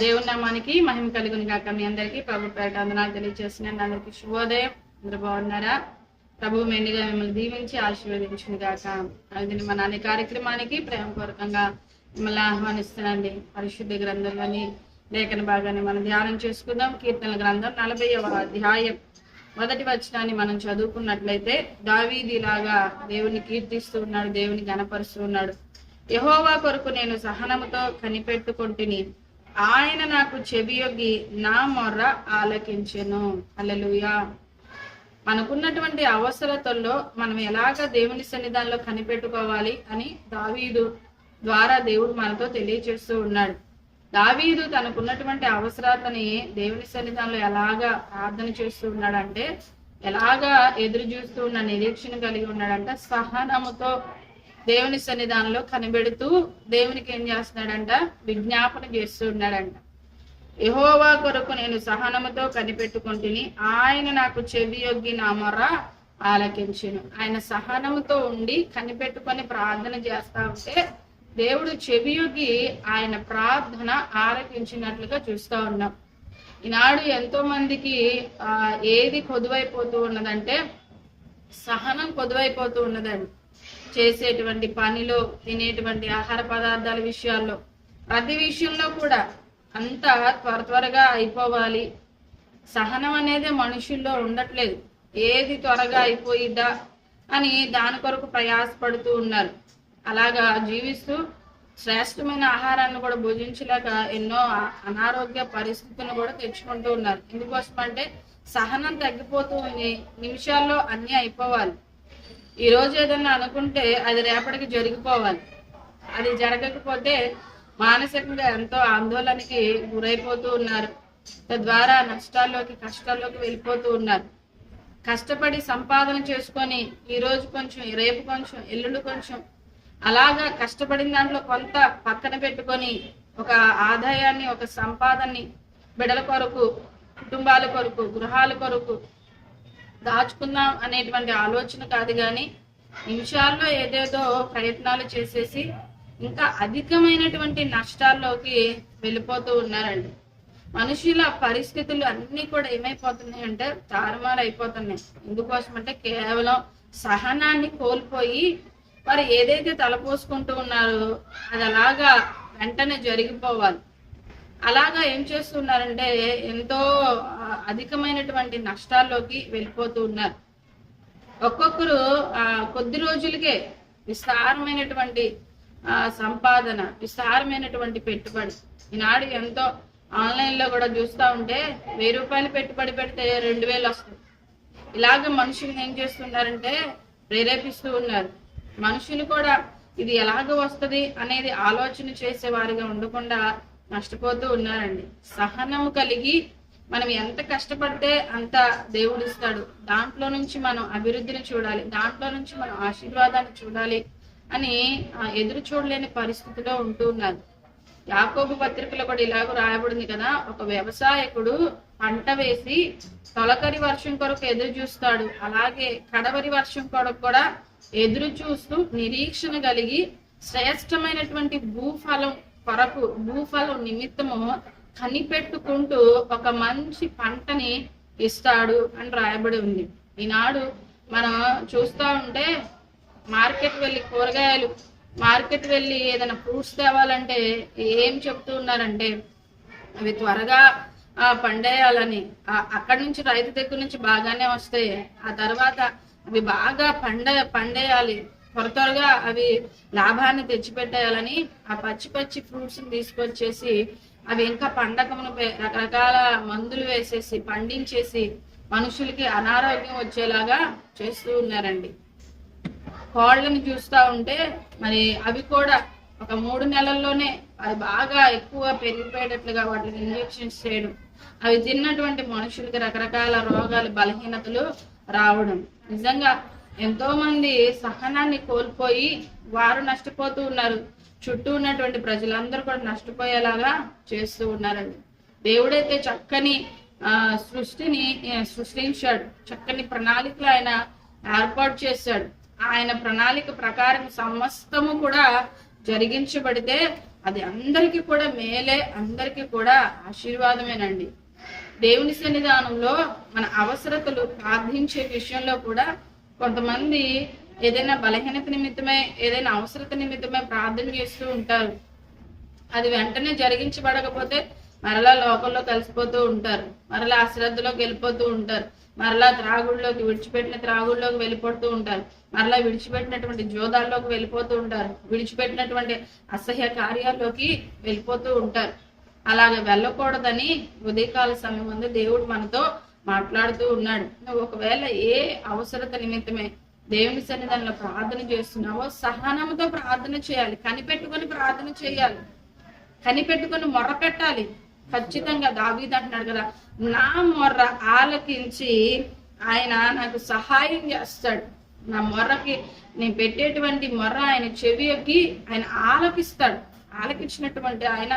దేవుని నామానికి మహిమ కలుగుని కాక మీ అందరికీ ప్రభు పేట వందనాలు తెలియజేస్తున్నాను. అందరికీ శుభోదయం. అందరూ బాగున్నారా? ప్రభు మెండుగా మిమ్మల్ని దీవించి ఆశీర్వదించింది కాక అది మన అన్ని కార్యక్రమానికి ప్రేమపూర్వకంగా మిమ్మల్ని ఆహ్వానిస్తున్నాండి పరిశుద్ధ గ్రంథంలోని లేఖన భాగాన్ని మనం ధ్యానం చేసుకుందాం. కీర్తన గ్రంథం నలభై అధ్యాయం. మొదటి వచనాన్ని మనం చదువుకున్నట్లయితే దావీదిలాగా దేవుని కీర్తిస్తూ ఉన్నాడు దేవుని గణపరుస్తూ ఉన్నాడు. యహోవా కొరకు నేను సహనముతో కనిపెట్టుకుంటుని. ఆయన నాకు చెవియొగ్గి నా మొర్ర ఆలకించెను. అలలుయా మనకున్నటువంటి అవసరతల్లో మనం ఎలాగ దేవుని సన్నిధానంలో కనిపెట్టుకోవాలి అని దావీదు ద్వారా దేవుడు మనతో తెలియచేస్తూ ఉన్నాడు. దావీదు తనకున్నటువంటి అవసరతని దేవుని సన్నిధానంలో ఎలాగా ప్రార్థన చేస్తూ ఉన్నాడంటే ఎలాగా ఎదురు చూస్తూ ఉన్న నిరీక్షణ కలిగి ఉన్నాడంటే సహనముతో దేవుని సన్నిధానంలో కనిపెడుతూ దేవునికి ఏం చేస్తున్నాడంట? విజ్ఞాపన చేస్తూ ఉన్నాడంట. యహోవా కొరకు నేను సహనముతో కనిపెట్టుకుంటుని. ఆయన నాకు చెవి యొగ్గి నా ఆలకించను. ఆయన సహనముతో ఉండి కనిపెట్టుకొని ప్రార్థన చేస్తా ఉంటే దేవుడు చెవియొగ్గి ఆయన ప్రార్థన ఆలకించినట్లుగా చూస్తా ఉన్నాం. ఈనాడు ఎంతో మందికి ఆ ఏది కొదువైపోతూ ఉన్నదంటే సహనం కొదువైపోతూ ఉన్నదండి. చేసేటువంటి పనిలో తినేటువంటి ఆహార పదార్థాల విషయాల్లో. ప్రతి విషయంలో కూడా అంతా త్వర త్వరగా అయిపోవాలి. సహనం అనేది మనుషుల్లో ఉండట్లేదు. ఏది త్వరగా అయిపోయిద్దా అని దాని కొరకు ప్రయాసపడుతూ ఉన్నారు. అలాగా జీవిస్తూ శ్రేష్టమైన ఆహారాన్ని కూడా భుజించలేక ఎన్నో అనారోగ్య పరిస్థితులను కూడా తెచ్చుకుంటూ ఉన్నారు. ఎందుకోసం అంటే సహనం తగ్గిపోతూ ఉంది నిమిషాల్లో అన్నీ అయిపోవాలి. ఈ రోజు ఏదన్నా అనుకుంటే అది రేపటికి జరిగిపోవాలి. అది జరగకపోతే మానసికంగా ఎంతో ఆందోళనకి గురైపోతూ ఉన్నారు. తద్వారా నష్టాల్లోకి కష్టాల్లోకి వెళ్ళిపోతూ ఉన్నారు. కష్టపడి సంపాదన చేసుకొని ఈరోజు కొంచెం రేపు కొంచెం ఎల్లుండి కొంచెం అలాగా కష్టపడిన దాంట్లో కొంత పక్కన పెట్టుకొని ఒక ఆదాయాన్ని ఒక సంపాదనని బిడల కొరకు కుటుంబాల కొరకు గృహాల కొరకు దాచుకుందాం అనేటువంటి ఆలోచన కాదు కానీ నిమిషాల్లో ఏదేదో ప్రయత్నాలు చేసేసి ఇంకా అధికమైనటువంటి నష్టాల్లోకి వెళ్ళిపోతూ ఉన్నారండి. మనుషుల పరిస్థితులు అన్ని కూడా ఏమైపోతున్నాయి అంటే తారుమారు అయిపోతున్నాయి ఎందుకోసం అంటే కేవలం సహనాన్ని కోల్పోయి వారు ఏదైతే తలపోసుకుంటూ ఉన్నారో అది అలాగా వెంటనే జరిగిపోవాలి. అలాగా ఏం చేస్తున్నారంటే ఎంతో అధికమైనటువంటి నష్టాల్లోకి వెళ్ళిపోతూ ఉన్నారు. ఒక్కొక్కరు ఆ, కొద్ది రోజులకే విస్తారమైనటువంటి ఆ, సంపాదన విస్తారమైనటువంటి పెట్టుబడి. ఈనాడు ఎంతో ఆన్లైన్లో కూడా చూస్తా ఉంటే వెయ్యి రూపాయలు పెట్టుబడి పెడితే రెండు వేలు వస్తుంది. ఇలాగ మనుషులు ఏం చేస్తున్నారంటే ప్రేరేపిస్తూ ఉన్నారు. మనుషులు కూడా ఇది ఎలాగ వస్తది అనేది ఆలోచన చేసేవారిగా ఉండకుండా నష్టపోతూ ఉన్నారండి. సహనము కలిగి మనం ఎంత కష్టపడితే అంత దేవుడు ఇస్తాడు దాంట్లో నుంచి మనం అభివృద్ధిని చూడాలి. దాంట్లో నుంచి మనం ఆశీర్వాదాన్ని చూడాలి అని ఎదురు చూడలేని పరిస్థితిలో ఉంటూ ఉన్నారు. యాకోబు పత్రికలో కూడా ఇలాగ రాయబడింది కదా ఒక వ్యవసాయకుడు పంట వేసి తొలకరి వర్షం కొరకు ఎదురు చూస్తాడు. అలాగే కడవరి వర్షం కొరకు కూడా ఎదురు చూస్తూ నిరీక్షణ కలిగి శ్రేష్టమైనటువంటి భూఫలం కొరకు భూఫలం నిమిత్తము కనిపెట్టుకుంటూ ఒక మంచి పంటని ఇస్తాడు అని రాయబడి ఉంది. ఈనాడు మనం చూస్తా ఉంటే మార్కెట్ వెళ్ళి కూరగాయలు మార్కెట్ వెళ్ళి ఏదైనా ఫ్రూట్స్ తేవాలంటే ఏం చెప్తూ ఉన్నారంటే అవి త్వరగా ఆ, పండేయాలని. అక్కడి నుంచి రైతు దగ్గర నుంచి బాగానే వస్తాయి. ఆ తర్వాత అవి బాగా పండ పండేయాలి. త్వర త్వరగా అవి లాభాన్ని తెచ్చిపెట్టేయాలని ఆ పచ్చి పచ్చి ఫ్రూట్స్ తీసుకొచ్చేసి అవి ఇంకా పండకమును రకరకాల మందులు వేసేసి పండించేసి మనుషులకి అనారోగ్యం వచ్చేలాగా చేస్తూ ఉన్నారండి. కోళ్ళని చూస్తా ఉంటే మరి అవి కూడా ఒక మూడు నెలల్లోనే అది బాగా ఎక్కువ పెరిగిపోయేటట్లుగా వాటికి ఇంజెక్షన్స్ చేయడం అవి తిన్నటువంటి మనుషులకి రకరకాల రోగాలు బలహీనతలు రావడం. నిజంగా ఎంతో మంది సహనాన్ని కోల్పోయి వారు నష్టపోతూ ఉన్నారు. చుట్టూ ఉన్నటువంటి ప్రజలందరూ కూడా నష్టపోయేలాగా చేస్తూ ఉన్నారండి. దేవుడైతే చక్కని ఆ సృష్టిని సృష్టించాడు. చక్కని ప్రణాళికలు ఆయన ఏర్పాటు చేశాడు. ఆయన ప్రణాళిక ప్రకారం సమస్తము కూడా జరిగించబడితే అది అందరికీ కూడా మేలే అందరికీ కూడా ఆశీర్వాదమేనండి. దేవుని సన్నిధానంలో మన అవసరతలు ప్రార్థించే విషయంలో కూడా కొంతమంది ఏదైనా బలహీనత నిమిత్తమే ఏదైనా అవసరత నిమిత్తమే ప్రార్థన చేస్తూ ఉంటారు. అది వెంటనే జరిగించబడకపోతే మరలా లోకంలో కలిసిపోతూ ఉంటారు. మరలా అశ్రద్ధలోకి వెళ్ళిపోతూ ఉంటారు. మరలా త్రాగుళ్ళలోకి విడిచిపెట్టిన త్రాగుళ్ళలోకి వెళ్ళిపోతూ ఉంటారు. మరలా విడిచిపెట్టినటువంటి జోదాల్లోకి వెళ్ళిపోతూ ఉంటారు. విడిచిపెట్టినటువంటి అసహ్య కార్యాల్లోకి వెళ్ళిపోతూ ఉంటారు. అలాగే వెళ్ళకూడదని ఉదయకాల సమయం ముందు దేవుడు మనతో మాట్లాడుతూ ఉన్నాడు. నువ్వు ఒకవేళ ఏ అవసరత నిమిత్తమే దేవుని సన్నిధానంలో ప్రార్థన చేస్తున్నావో సహనంతో ప్రార్థన చేయాలి. కనిపెట్టుకొని ప్రార్థన చేయాలి. కనిపెట్టుకొని మొర్ర పెట్టాలి ఖచ్చితంగా దావీద్ అంటున్నాడు కదా నా మొర్ర ఆలకించి ఆయన నాకు సహాయం చేస్తాడు. నా మొర్రకి నేను పెట్టేటువంటి మొర్ర ఆయన చెవికి ఆయన ఆలకిస్తాడు. ఆలకించినటువంటి ఆయన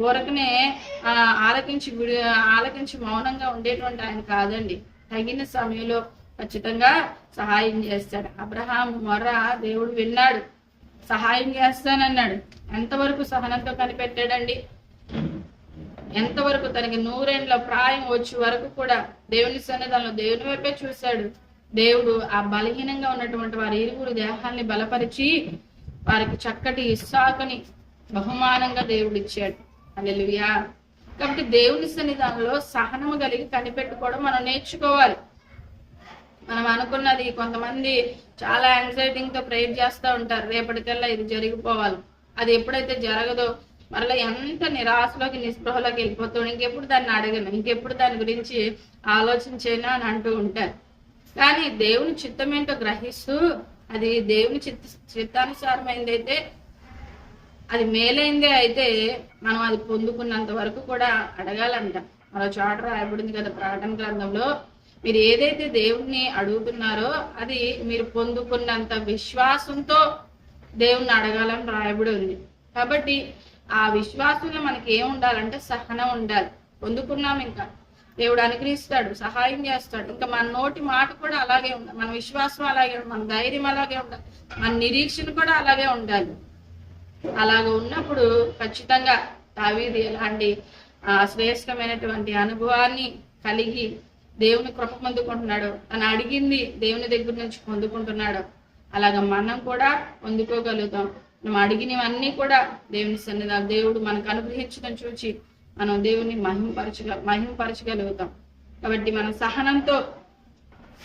ఊరకనే ఆ, ఆలకించి విడి ఆలకించి మౌనంగా ఉండేటువంటి ఆయన కాదండి. తగిన సమయంలో ఖచ్చితంగా సహాయం చేస్తాడు. అబ్రహాం మొర్ర దేవుడు విన్నాడు. సహాయం చేస్తానన్నాడు. ఎంతవరకు సహనంతో కనిపెట్టాడండి? ఎంతవరకు తనకి నూరేండ్ల ప్రాయం వచ్చే వరకు కూడా దేవుని సన్నిధానంలో దేవుని వైపే చూశాడు. దేవుడు ఆ బలహీనంగా ఉన్నటువంటి వారి ఇరువురు దేహాన్ని బలపరిచి వారికి చక్కటి ఇస్సాకుని బహుమానంగా దేవుడు ఇచ్చాడు అల్లెలుయా కాబట్టి దేవుని సన్నిధానంలో సహనము కలిగి కనిపెట్టుకోవడం మనం నేర్చుకోవాలి. మనం అనుకున్నది కొంతమంది చాలా యాంగ్జైటీతో ప్రేర్ చేస్తూ ఉంటారు. రేపటికల్లా ఇది జరిగిపోవాలి. అది ఎప్పుడైతే జరగదో మరలా ఎంత నిరాశలోకి నిస్పృహలోకి వెళ్ళిపోతాడు ఇంకెప్పుడు దాన్ని అడగను ఇంకెప్పుడు దాని గురించి ఆలోచించేనా అని అంటూ ఉంటారు. కానీ దేవుని చిత్తం ఏంటో గ్రహిస్తూ అది దేవుని చిత్త చిత్తానుసారమైందైతే అది మేలైందే అయితే మనం అది పొందుకున్నంత వరకు కూడా అడగాలంట. మరో చోట రాయబడింది కదా ప్రకటన గ్రంథంలో. మీరు ఏదైతే దేవుణ్ణి అడుగుతున్నారో అది మీరు పొందుకున్నంత విశ్వాసంతో దేవుణ్ణి అడగాలని రాయబడి ఉంది. కాబట్టి ఆ విశ్వాసంలో మనకి ఏం ఉండాలంటే సహనం ఉండాలి. పొందుకున్నాం ఇంకా. దేవుడు అనుగ్రహిస్తాడు సహాయం చేస్తాడు. ఇంకా మన నోటి మాట కూడా అలాగే ఉండాలి. మన విశ్వాసం అలాగే మన ధైర్యం అలాగే ఉండాలి. మన నిరీక్షణ కూడా అలాగే ఉండాలి. అలాగ ఉన్నప్పుడు ఖచ్చితంగా దావీది ఎలాంటి ఆ, శ్రేష్టమైనటువంటి అనుభవాన్ని కలిగి దేవుని కృప పొందుకుంటున్నాడు తను అడిగింది దేవుని దగ్గర నుంచి పొందుకుంటున్నాడు అలాగ మనం కూడా పొందుకోగలుగుతాం. మనం అడిగినవన్నీ కూడా దేవుని సన్నిధానం దేవుడు మనకు అనుగ్రహించడం చూచి మనం దేవుని మహింపరచగ మహింపరచగలుగుతాం కాబట్టి మన సహనంతో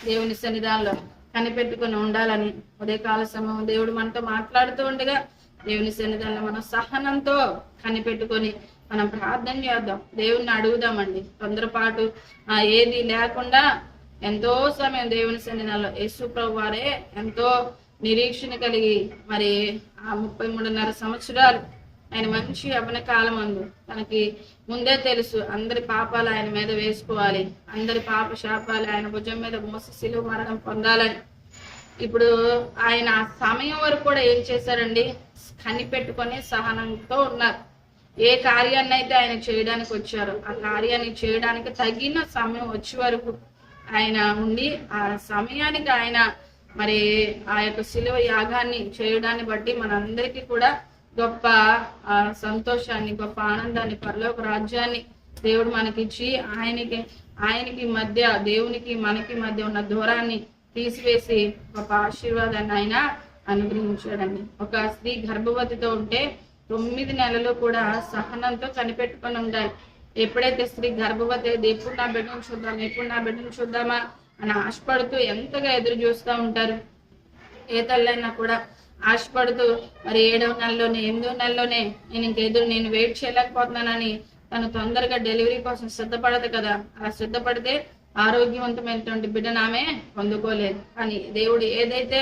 దేవుని సన్నిధానంలో కనిపెట్టుకుని ఉండాలని ఉదయకాల సమయం దేవుడు మనతో మాట్లాడుతూ ఉండగా దేవుని సన్నిధానంలో మనం సహనంతో కనిపెట్టుకొని మనం ప్రార్థన చేద్దాం. దేవుణ్ణి అడుగుదామండి. తొందరపాటు ఆ, ఏది లేకుండా ఎంతో సమయం దేవుని సన్నిధానంలో యేసు ప్రభు వారే ఎంతో నిరీక్షణ కలిగి మరి ఆ ముప్పై మూడున్నర సంవత్సరాలు ఆయన మంచి అవన కాలం అందు. తనకి ముందే తెలుసు అందరి పాపాలు ఆయన మీద వేసుకోవాలి. అందరి పాప శాపాలు ఆయన భుజం మీద మోసి సిలువ మరణం పొందాలని. ఇప్పుడు ఆయన సమయం వరకు కూడా ఏం చేశారండి? కనిపెట్టుకొని సహనంతో ఉన్నారు. ఏ కార్యాన్ని అయితే ఆయన చేయడానికి వచ్చారో ఆ కార్యాన్ని చేయడానికి తగిన సమయం వచ్చే వరకు ఆయన ఉండి ఆ సమయానికి ఆయన మరి ఆ యొక్క శిలువ యాగాన్ని చేయడాన్ని బట్టి మనందరికీ కూడా గొప్ప ఆ, సంతోషాన్ని గొప్ప ఆనందాన్ని పరలోక రాజ్యాన్ని దేవుడు మనకిచ్చి ఆయనకి ఆయనకి మధ్య దేవునికి మనకి మధ్య ఉన్న దూరాన్ని తీసివేసి ఒక ఆశీర్వాదాన్ని ఆయన అనుగ్రహించాడండి. ఒక స్త్రీ గర్భవతితో ఉంటే తొమ్మిది నెలలు కూడా సహనంతో కనిపెట్టుకొని ఉండాలి. ఎప్పుడైతే స్త్రీ గర్భవతి అయితే ఎప్పుడు నా బిడ్డను చూద్దాం ఎప్పుడు నా బిడ్డను చూద్దామా? అని ఆశపడుతూ ఎంతగా ఎదురు చూస్తూ ఉంటారు. ఏ తల్లైనా కూడా ఆశపడుతూ మరి ఏడవ నెలలోనే ఎనిమిదవ నెలలోనే నేను ఇంకెదురు నేను వెయిట్ చేయలేకపోతున్నానని తను తొందరగా డెలివరీ కోసం సిద్ధపడదు కదా. అలా సిద్ధపడితే ఆరోగ్యవంతమైనటువంటి బిడ్డను ఆమె పొందుకోలేదు. కానీ దేవుడు ఏదైతే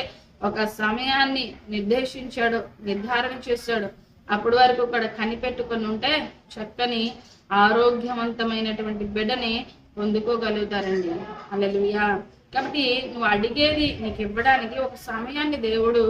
ఒక సమయాన్ని నిర్దేశించాడో నిర్ధారణ చేశాడో అప్పటి వరకు కూడా కనిపెట్టుకొని ఉంటే చక్కని ఆరోగ్యవంతమైనటువంటి బిడ్డని పొందుకోగలుగుతారండి. అల్లెలుయా కాబట్టి నువ్వు అడిగేది నీకు ఇవ్వడానికి ఒక సమయాన్ని దేవుడు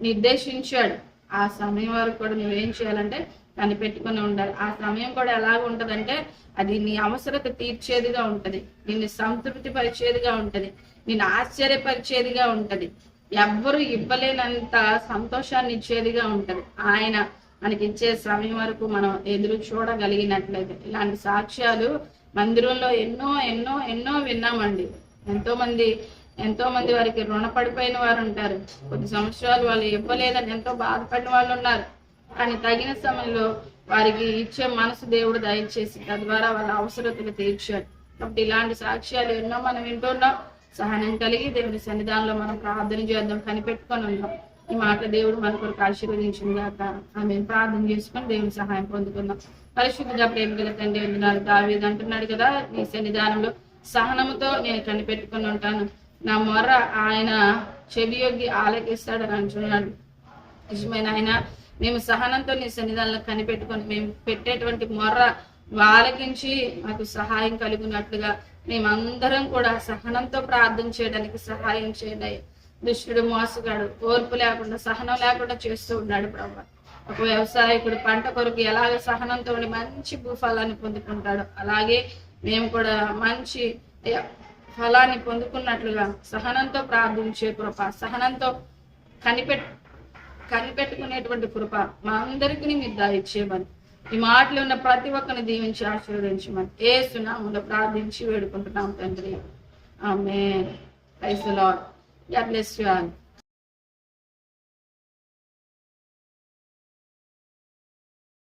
నిర్దేశించాడు. ఆ సమయం వరకు కూడా నువ్వేం చేయాలంటే కనిపెట్టుకొని ఉండాలి. ఆ సమయం కూడా ఎలాగ ఉంటదంటే అది నీ అవసరత తీర్చేదిగా ఉంటది. నిన్ను సంతృప్తి పరిచేదిగా ఉంటది. నిన్ను ఆశ్చర్యపరిచేదిగా ఉంటది. ఎవ్వరు ఇవ్వలేనంత సంతోషాన్ని ఇచ్చేదిగా ఉంటది. ఆయన మనకి ఇచ్చే సమయం వరకు మనం ఎదురు చూడగలిగినట్లయితే ఇలాంటి సాక్ష్యాలు మందిరంలో ఎన్నో ఎన్నో ఎన్నో విన్నామండి. ఎంతో మంది ఎంతో మంది వారికి రుణపడిపోయిన వారు ఉంటారు. కొద్ది సంవత్సరాలు వాళ్ళు ఇవ్వలేదని ఎంతో బాధపడిన వాళ్ళు ఉన్నారు. కానీ తగిన సమయంలో వారికి ఇచ్చే మనసు దేవుడు దయచేసి తద్వారా వాళ్ళ అవసరతలు తీర్చాడు. కాబట్టి ఇలాంటి సాక్ష్యాలు ఎన్నో మనం వింటున్నాం. సహనం కలిగి దేవుని సన్నిధానంలో మనం ప్రార్థన చేద్దాం కనిపెట్టుకొని ఉన్నాం. ఈ మాట దేవుడు మన కొరకు ఆశీర్వదించింది కాక ఆమె ప్రార్థన చేసుకొని దేవుని సహాయం పొందుకుందాం. పరిశుద్ధంగా ప్రేమ గల తండ్రి వందనాలు. దావేది అంటున్నాడు కదా నీ సన్నిధానంలో సహనముతో నేను కనిపెట్టుకొని ఉంటాను. నా మొర్ర ఆయన చెవియొగ్గి ఆలకిస్తాడని అంటున్నాడు. నిజమైన ఆయన మేము సహనంతో నీ సన్నిధానంలో కనిపెట్టుకొని మేము పెట్టేటువంటి మొర్ర ఆలకించి మాకు సహాయం కలుగునట్లుగా మేమందరం కూడా సహనంతో ప్రార్థన చేయడానికి సహాయం చేయండి. దుష్టుడు మోసగాడు ఓర్పు లేకుండా సహనం లేకుండా చేస్తూ ఉన్నాడు ప్రభు. ఒక వ్యవసాయకుడు పంట కొరకు ఎలాగ సహనంతో ఉండి మంచి భూఫలాన్ని పొందుకుంటాడు అలాగే మేము కూడా మంచి ఫలాన్ని పొందుకున్నట్లుగా సహనంతో ప్రార్థించే కృప సహనంతో కనిపెట్ కనిపెట్టుకునేటువంటి కృప మా అందరికీ మీరు దాయిచ్చేయమని ఈ మాటలు ఉన్న ప్రతి ఒక్కరిని దీవించి ఆశీర్వదించమని. ఏ సునాములు ప్రార్థించి వేడుకుంటున్నాం తండ్రి. ఆమె ప్రైజ్ లార్డ్. God bless.